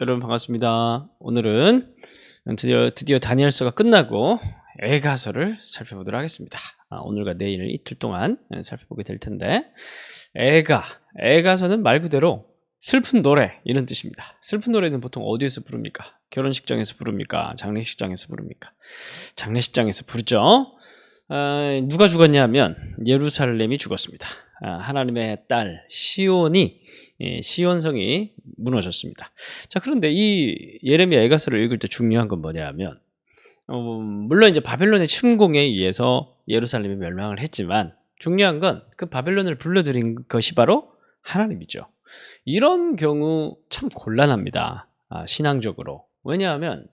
여러분 반갑습니다. 오늘은 드디어 드디어 다니엘서가 끝나고 애가서를 살펴보도록 하겠습니다. 아, 오늘과 내일 이틀 동안 살펴보게 될 텐데 애가 애가서는 말 그대로 슬픈 노래 이런 뜻입니다. 슬픈 노래는 보통 어디에서 부릅니까? 결혼식장에서 부릅니까? 장례식장에서 부릅니까? 장례식장에서 부르죠. 아, 누가 죽었냐면 예루살렘이 죽었습니다. 아, 하나님의 딸 시온이 예, 시온성이 무너졌습니다. 자 그런데 이 예레미야 애가서를 읽을 때 중요한 건 뭐냐면 어, 물론 이제 바벨론의 침공에 의해서 예루살렘이 멸망을 했지만 중요한 건 그 바벨론을 불러들인 것이 바로 하나님이죠. 이런 경우 참 곤란합니다. 아, 신앙적으로. 왜냐하면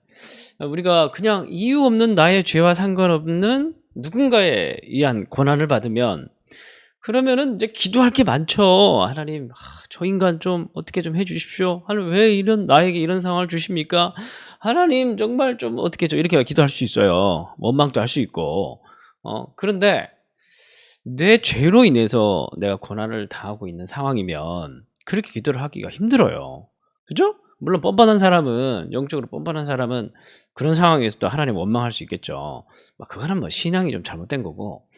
우리가 그냥 이유 없는 나의 죄와 상관없는 누군가에 의한 고난을 받으면 그러면은 이제 기도할 게 많죠. 하나님, 아, 저 인간 좀 어떻게 좀 해주십시오. 하나님 왜 이런 나에게 이런 상황을 주십니까? 하나님 정말 좀 어떻게 좀 이렇게 기도할 수 있어요. 원망도 할 수 있고. 어 그런데 내 죄로 인해서 내가 고난을 당하고 있는 상황이면 그렇게 기도를 하기가 힘들어요. 그죠? 물론 뻔뻔한 사람은 영적으로 뻔뻔한 사람은 그런 상황에서도 하나님 원망할 수 있겠죠. 그거는 뭐 신앙이 좀 잘못된 거고.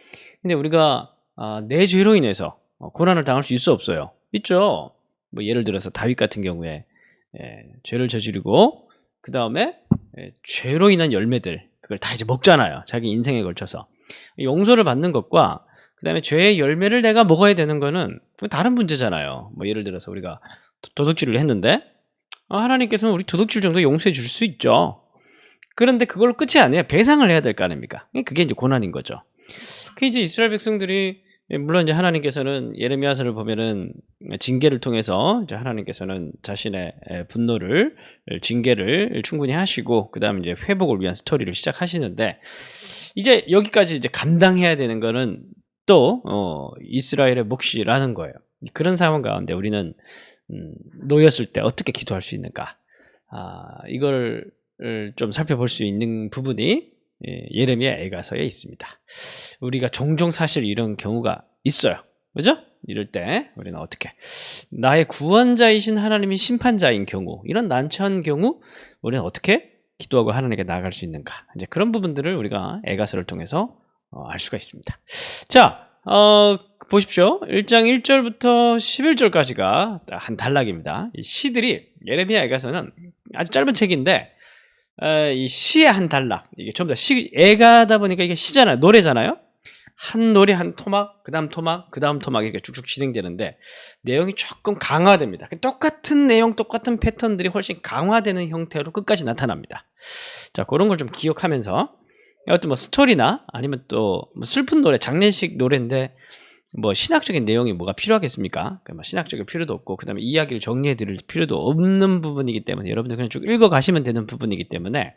근데 우리가 아, 내 죄로 인해서 어, 고난을 당할 수 있어 없어요? 있죠. 뭐 예를 들어서 다윗 같은 경우에 예, 죄를 저지르고 그 다음에 예, 죄로 인한 열매들 그걸 다 이제 먹잖아요. 자기 인생에 걸쳐서 용서를 받는 것과 그 다음에 죄의 열매를 내가 먹어야 되는 거는 다른 문제잖아요. 뭐 예를 들어서 우리가 도둑질을 했는데 아, 하나님께서는 우리 도둑질 정도 용서해 줄 수 있죠. 그런데 그걸로 끝이 아니에요. 배상을 해야 될 거 아닙니까? 그게 이제 고난인 거죠. 그 이제 이스라엘 백성들이 예, 물론 이제 하나님께서는 예레미야서를 보면은 징계를 통해서 이제 하나님께서는 자신의 분노를 징계를 충분히 하시고 그다음에 이제 회복을 위한 스토리를 시작하시는데 이제 여기까지 이제 감당해야 되는 거는 또 어, 이스라엘의 몫이라는 거예요. 그런 상황 가운데 우리는 음, 놓였을 때 어떻게 기도할 수 있는가? 아, 이걸 좀 살펴볼 수 있는 부분이 예, 예레미야 애가서에 있습니다. 우리가 종종 사실 이런 경우가 있어요. 그죠? 이럴 때 우리는 어떻게 나의 구원자이신 하나님이 심판자인 경우 이런 난처한 경우 우리는 어떻게 기도하고 하나님께 나아갈 수 있는가 이제 그런 부분들을 우리가 애가서를 통해서 어, 알 수가 있습니다. 자, 어, 보십시오. 1장 1절부터 11절까지가 한 단락입니다. 이 시들이 예레미야 애가서는 아주 짧은 책인데 어, 이 시의 한 단락. 이게 전부 다 시, 애가다 보니까 이게 시잖아요. 노래잖아요. 한 노래 한 토막 그 다음 토막 그 다음 토막 이렇게 쭉쭉 진행되는데 내용이 조금 강화됩니다. 똑같은 내용 똑같은 패턴들이 훨씬 강화되는 형태로 끝까지 나타납니다. 자 그런 걸 좀 기억하면서. 어떤 뭐 스토리나 아니면 또 뭐 슬픈 노래 장례식 노래인데 뭐 신학적인 내용이 뭐가 필요하겠습니까? 뭐 신학적인 필요도 없고 그 다음에 이야기를 정리해 드릴 필요도 없는 부분이기 때문에 여러분들 그냥 쭉 읽어 가시면 되는 부분이기 때문에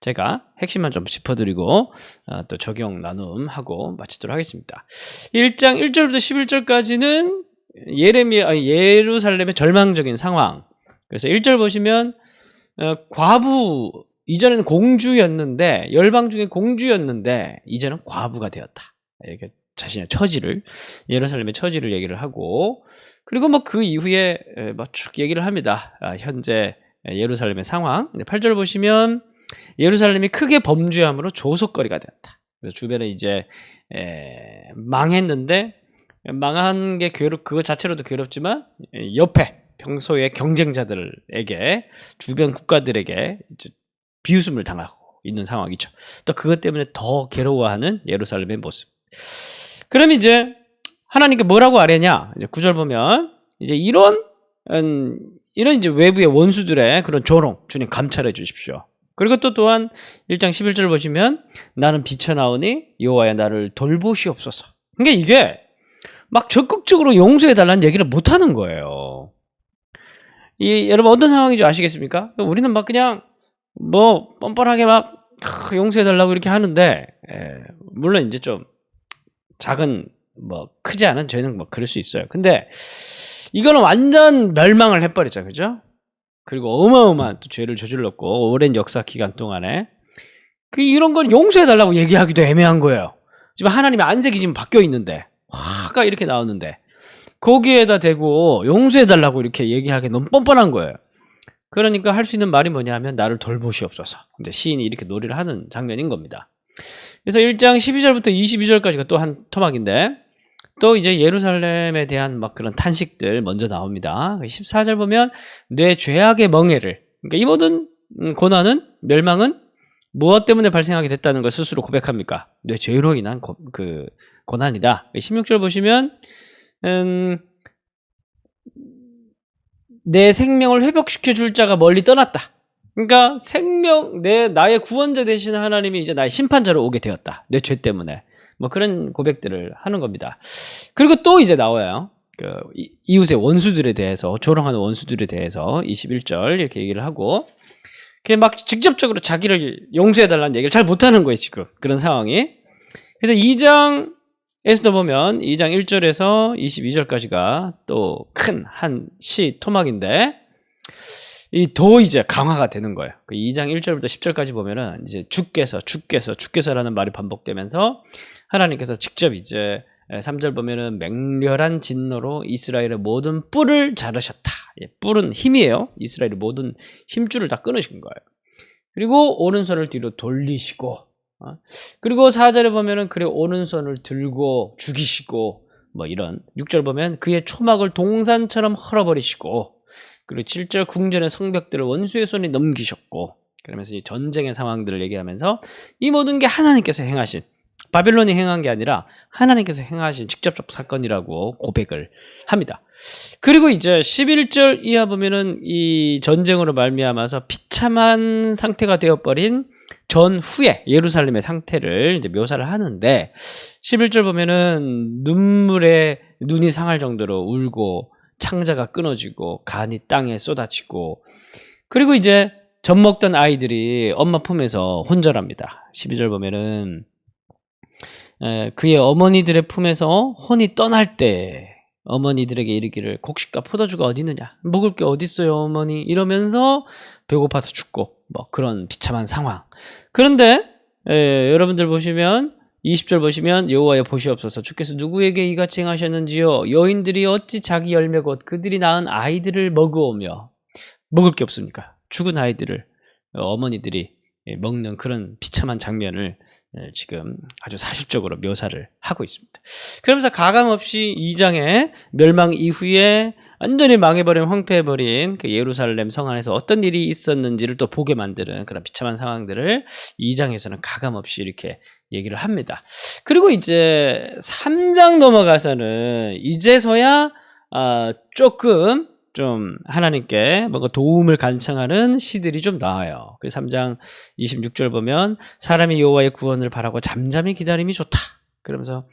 제가 핵심만 좀 짚어드리고 어, 또 적용 나눔하고 마치도록 하겠습니다. 1장 1절부터 11절까지는 예레미야 아니, 예루살렘의 절망적인 상황. 그래서 1절 보시면 어, 과부 이전에는 공주였는데 열방 중에 공주였는데 이제는 과부가 되었다. 이렇게 자신의 처지를 예루살렘의 처지를 얘기를 하고 그리고 뭐 그 이후에 뭐쭉 얘기를 합니다. 아, 현재 예루살렘의 상황. 8절 보시면 예루살렘이 크게 범죄함으로 조속거리가 되었다. 그래서 주변에 이제 에, 망했는데 망한 게 괴롭 그거 자체로도 괴롭지만 옆에 평소에 경쟁자들에게 주변 국가들에게 비웃음을 당하고 있는 상황이죠. 또 그것 때문에 더 괴로워하는 예루살렘의 모습. 그럼 이제 하나님께 뭐라고 아뢰냐? 이제 구절 보면 이제 이런 음, 이런 이제 외부의 원수들의 그런 조롱 주님 감찰해 주십시오. 그리고 또 또한 1장 11절 보시면 나는 비쳐나오니 여호와야 나를 돌보시옵소서. 그러니까 이게 막 적극적으로 용서해 달라는 얘기를 못 하는 거예요. 이 여러분 어떤 상황인지 아시겠습니까? 우리는 막 그냥 뭐 뻔뻔하게 막 용서해 달라고 이렇게 하는데 에, 물론 이제 좀 작은 뭐 크지 않은 죄는 뭐 그럴 수 있어요. 근데 이거는 완전 멸망을 해버렸죠, 그죠? 그리고 어마어마한 또 죄를 저질렀고 오랜 역사 기간 동안에 그 이런 건 용서해 달라고 얘기하기도 애매한 거예요. 지금 하나님의 안색이 지금 바뀌어 있는데 화가 이렇게 나왔는데 거기에다 대고 용서해 달라고 이렇게 얘기하기 너무 뻔뻔한 거예요. 그러니까 할 수 있는 말이 뭐냐면 나를 돌보시옵소서. 근데 시인이 이렇게 노래를 하는 장면인 겁니다. 그래서 1장 12절부터 22절까지가 또 한 토막인데 또 이제 예루살렘에 대한 막 그런 탄식들 먼저 나옵니다. 14절 보면 내 죄악의 멍해를 그러니까 이 모든 음, 고난은 멸망은 무엇 때문에 발생하게 됐다는 걸 스스로 고백합니까? 내 죄로 인한 고, 그 고난이다. 16절 보시면 음, 내 생명을 회복시켜 줄 자가 멀리 떠났다. 그러니까 생명 내 나의 구원자 되신 하나님이 이제 나의 심판자로 오게 되었다. 내 죄 때문에. 뭐 그런 고백들을 하는 겁니다. 그리고 또 이제 나와요. 그 이- 이웃의 원수들에 대해서 조롱하는 원수들에 대해서 21절 이렇게 얘기를 하고 그게 막 직접적으로 자기를 용서해 달라는 얘기를 잘 못하는 거예요 지금 그런 상황이. 그래서 2장에서도 보면 2장 1절에서 22절까지가 또 큰 한 시 토막인데 이 더 이제 강화가 되는 거예요. 그 2장 1절부터 10절까지 보면은 이제 주께서 주께서 주께서라는 말이 반복되면서 하나님께서 직접 이제 3절 보면은 맹렬한 진노로 이스라엘의 모든 뿔을 자르셨다. 예, 뿔은 힘이에요. 이스라엘의 모든 힘줄을 다 끊으신 거예요. 그리고 오른손을 뒤로 돌리시고 어? 그리고 4절에 보면은 그래 오른손을 들고 죽이시고 뭐 이런 6절 보면 그의 초막을 동산처럼 헐어버리시고 그리고 7절 궁전의 성벽들을 원수의 손에 넘기셨고 그러면서 이 전쟁의 상황들을 얘기하면서 이 모든 게 하나님께서 행하신 바벨론이 행한 게 아니라 하나님께서 행하신 직접적 사건이라고 고백을 합니다. 그리고 이제 11절 이하 보면은 이 전쟁으로 말미암아서 비참한 상태가 되어버린 전후에 예루살렘의 상태를 이제 묘사를 하는데 11절 보면은 눈물에 눈이 상할 정도로 울고 창자가 끊어지고 간이 땅에 쏟아지고 그리고 이제 젖 먹던 아이들이 엄마 품에서 혼절합니다. 12절 보면은 에, 그의 어머니들의 품에서 혼이 떠날 때 어머니들에게 이르기를 곡식과 포도주가 어디 있느냐? 먹을 게 어디 있어요 어머니? 이러면서 배고파서 죽고 뭐 그런 비참한 상황. 그런데 에, 여러분들 보시면 20절 보시면 여호와여 보시옵소서 주께서 누구에게 이같이 행하셨는지요 여인들이 어찌 자기 열매 곧 그들이 낳은 아이들을 먹으오며 먹을 게 없습니까 죽은 아이들을 어, 어머니들이 예, 먹는 그런 비참한 장면을 예, 지금 아주 사실적으로 묘사를 하고 있습니다. 그러면서 가감 없이 2장에 멸망 이후에 완전히 망해버린 황폐해버린 그 예루살렘 성 안에서 어떤 일이 있었는지를 또 보게 만드는 그런 비참한 상황들을 2장에서는 가감 없이 이렇게 얘기를 합니다. 그리고 이제 3장 넘어가서는 이제서야 아, 조금 좀 하나님께 뭔가 도움을 간청하는 시들이 좀 나와요. 그 3장 26절 보면 사람이 여호와의 구원을 바라고 잠잠히 기다림이 좋다. 그러면서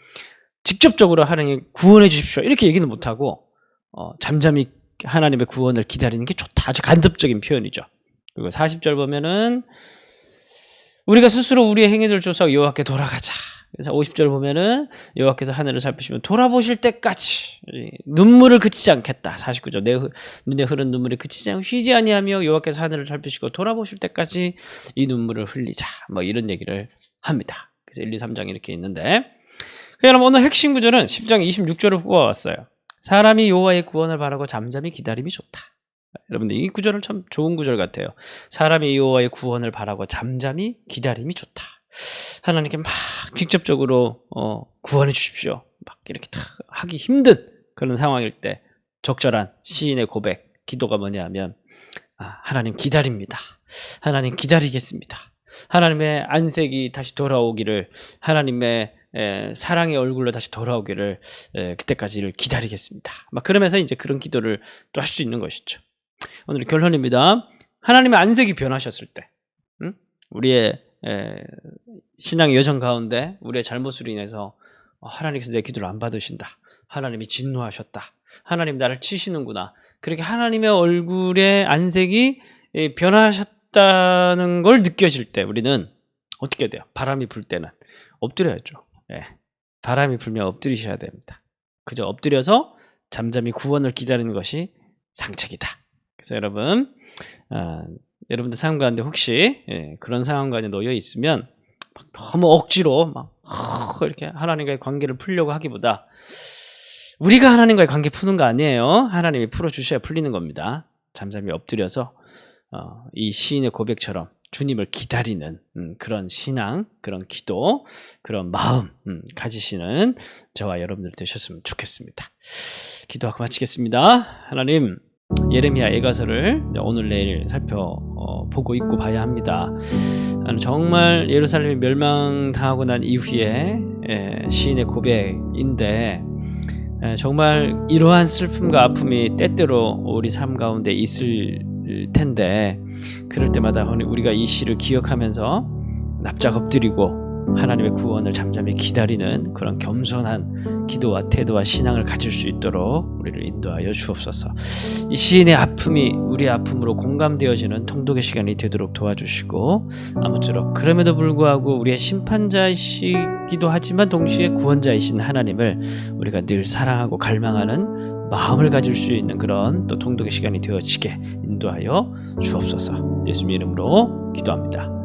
직접적으로 하나님 구원해 주십시오. 이렇게 얘기는 못 하고 어, 잠잠히 하나님의 구원을 기다리는 게 좋다. 아주 간접적인 표현이죠. 그리고 40절 보면은 우리가 스스로 우리의 행위를 조사 여호와께 돌아가자. 그래서 50절 보면은 여호와께서 하늘을 살피시면 돌아보실 때까지 눈물을 그치지 않겠다. 49절 내 흐- 눈에 흐른 눈물이 그치지 않고 쉬지 아니하며 여호와께서 하늘을 살피시고 돌아보실 때까지 이 눈물을 흘리자. 뭐 이런 얘기를 합니다. 그래서 1, 2, 3장 이렇게 있는데 여러분 오늘 핵심 구절은 10장 26절을 뽑아왔어요. 사람이 여호와의 구원을 바라고 잠잠히 기다림이 좋다. 여러분들 이 구절은 참 좋은 구절 같아요. 사람이 여호와의 구원을 바라고 잠잠히 기다림이 좋다. 하나님께 막 직접적으로 어, 구원해 주십시오. 막 이렇게 다 하기 힘든 그런 상황일 때 적절한 시인의 고백, 기도가 뭐냐면 아, 하나님 기다립니다. 하나님 기다리겠습니다. 하나님의 안색이 다시 돌아오기를 하나님의 에, 사랑의 얼굴로 다시 돌아오기를 에, 그때까지를 기다리겠습니다. 막 그러면서 이제 그런 기도를 또 할 수 있는 것이죠. 오늘 결론입니다. 하나님의 안색이 변하셨을 때, 응? 우리의 에, 신앙의 여정 가운데 우리의 잘못으로 인해서 어, 하나님께서 내 기도를 안 받으신다. 하나님이 진노하셨다. 하나님 나를 치시는구나. 그렇게 하나님의 얼굴의 안색이 에, 변하셨다는 걸 느껴질 때 우리는 어떻게 돼요? 바람이 불 때는 엎드려야죠. 예. 바람이 불면 엎드리셔야 됩니다. 그저 엎드려서 잠잠히 구원을 기다리는 것이 상책이다. 그래서 여러분, 아, 여러분들 상황 가운데 혹시 예, 그런 상황 가운데 놓여 있으면 막 너무 억지로 막 허, 이렇게 하나님과의 관계를 풀려고 하기보다 우리가 하나님과의 관계 푸는 거 아니에요. 하나님이 풀어 주셔야 풀리는 겁니다. 잠잠히 엎드려서 어, 이 시인의 고백처럼 주님을 기다리는 음, 그런 신앙, 그런 기도, 그런 마음 음, 가지시는 저와 여러분들 되셨으면 좋겠습니다. 기도하고 마치겠습니다. 하나님, 예레미야 애가서를 오늘 내일 살펴보고 있고 봐야 합니다. 정말 예루살렘이 멸망당하고 난 이후에 에, 시인의 고백인데 에, 정말 이러한 슬픔과 아픔이 때때로 우리 삶 가운데 있을 텐데 그럴 때마다 우리가 이 시를 기억하면서 납작 엎드리고 하나님의 구원을 잠잠히 기다리는 그런 겸손한 기도와 태도와 신앙을 가질 수 있도록 우리를 인도하여 주옵소서. 이 시인의 아픔이 우리의 아픔으로 공감되어지는 통독의 시간이 되도록 도와주시고 아무쪼록 그럼에도 불구하고 우리의 심판자이시기도 하지만 동시에 구원자이신 하나님을 우리가 늘 사랑하고 갈망하는 마음을 가질 수 있는 그런 또 통독의 시간이 되어지게 인도하여 주옵소서. 예수님 이름으로 기도합니다.